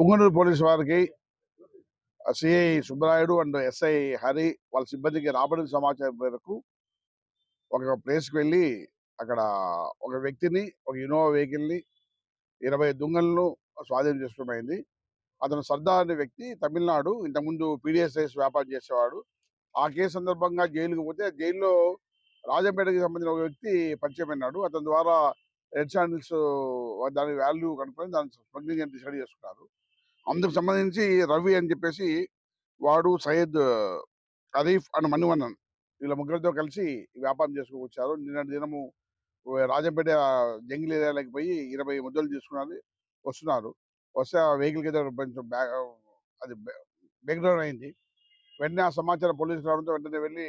Punganur police వారికి CI Subbarayudu and SI Hari వాళ్ళ సిబ్బందికి రాబడిన సమాచారం మేరకు ఒక ప్లేస్కి వెళ్ళి అక్కడ ఒక వ్యక్తిని ఒక ఇన్నోవా వెహికల్ని ఇరవై దొంగలను స్వాధీనం చేసుకోమైంది అతను సర్దార్ అనే వ్యక్తి తమిళనాడు ఇంతకుముందు పీడిఎస్ఐస్ వ్యాపారం చేసేవాడు. ఆ కేసు సందర్భంగా జైలుకు పోతే జైల్లో రాజంపేటకి సంబంధించిన ఒక వ్యక్తి పరిచయం అయినాడు. అతని ద్వారా రెడ్ శాండిల్స్ దాని వాల్యూ కనుక్కొని దాన్ని స్మగ్లింగ్ అని డిసైడ్ చేసుకున్నారు. అందుకు సంబంధించి రవి అని చెప్పేసి వాడు సయ్యద్ అరీఫ్ అండ్ మణివన్నన్ వీళ్ళ ముగ్గురితో కలిసి ఈ వ్యాపారం చేసుకొచ్చారు. నిన్నటి దినము రాజంపేట జంగిల్ ఏరియాలోకి పోయి ఇరవై ముద్దలు తీసుకున్నది వస్తున్నారు. వస్తే ఆ వెహికల్ కింద కొంచెం బ్యాక్ అది బ్రేక్డౌన్ అయింది. వెంటనే ఆ సమాచారం పోలీసులు రావడంతో వెంటనే వెళ్ళి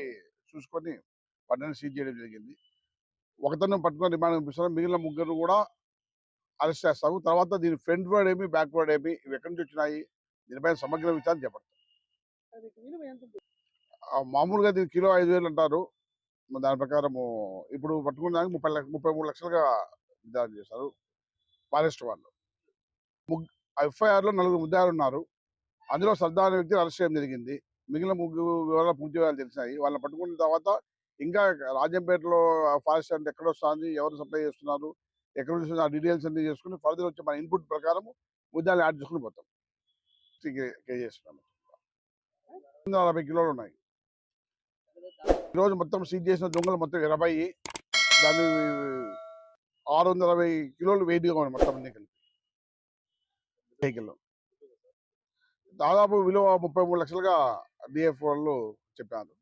చూసుకొని వాటిని సీజ్ చేయడం జరిగింది. ఒకతను పట్టుకొని రిమాండ్ పంపిస్తారు. మిగిలిన ముగ్గురు కూడా అరెస్ట్ చేస్తాము తర్వాత దీని ఫ్రంట్ వర్డ్ ఏమి బ్యాక్ వర్డ్ ఏమి ఇవి ఎక్కడి నుంచి వచ్చినాయి? దీనిపైన సమగ్ర విచారణ చేపడతాం మామూలుగా దీని కిలో ఐదు వేలు అంటారు. దాని ప్రకారము ఇప్పుడు పట్టుకున్న దానికి ముప్పై లక్ష ముప్పై మూడు లక్షలుగా విచారణ చేశారు. ఫారెస్ట్ వాళ్ళు. ముగ్ ఎఫ్ఐఆర్లో నలుగురు ముద్దారు ఉన్నారు అందులో సర్దార్ అనే వ్యక్తిని అరెస్ట్ చేయడం జరిగింది. మిగిలిన ముగ్గురు వివరాలు పూర్తి వివరాలు తెలిసినాయి. వాళ్ళని పట్టుకున్న తర్వాత ఇంకా రాజంపేటలో ఫారెస్ట్ అంటే ఎక్కడ వస్తుంది? ఎవరు సప్లై చేస్తున్నారు? ఎక్కడ నుంచి ఆ డీటెయిల్స్ అన్ని చేసుకుని ఫర్దర్ వచ్చి మన ఇన్పుట్ ప్రకారం ముద్దాలు యాడ్ చేసుకుని పోతాం. కేజీ చేస్తున్నాం. నలభై కిలోలు ఉన్నాయి. ఈరోజు మొత్తం సీజ్ చేసిన దొంగలు మొత్తం ఇరవై. దాని ఆరు వందల అరవై కిలోలు వెయిట్గా ఉన్నాయి మొత్తం అన్ని కలిపి. వెహికల్లో దాదాపు విలువ ముప్పై మూడు లక్షలుగా డిఎఫ్ వాళ్ళు చెప్పారు.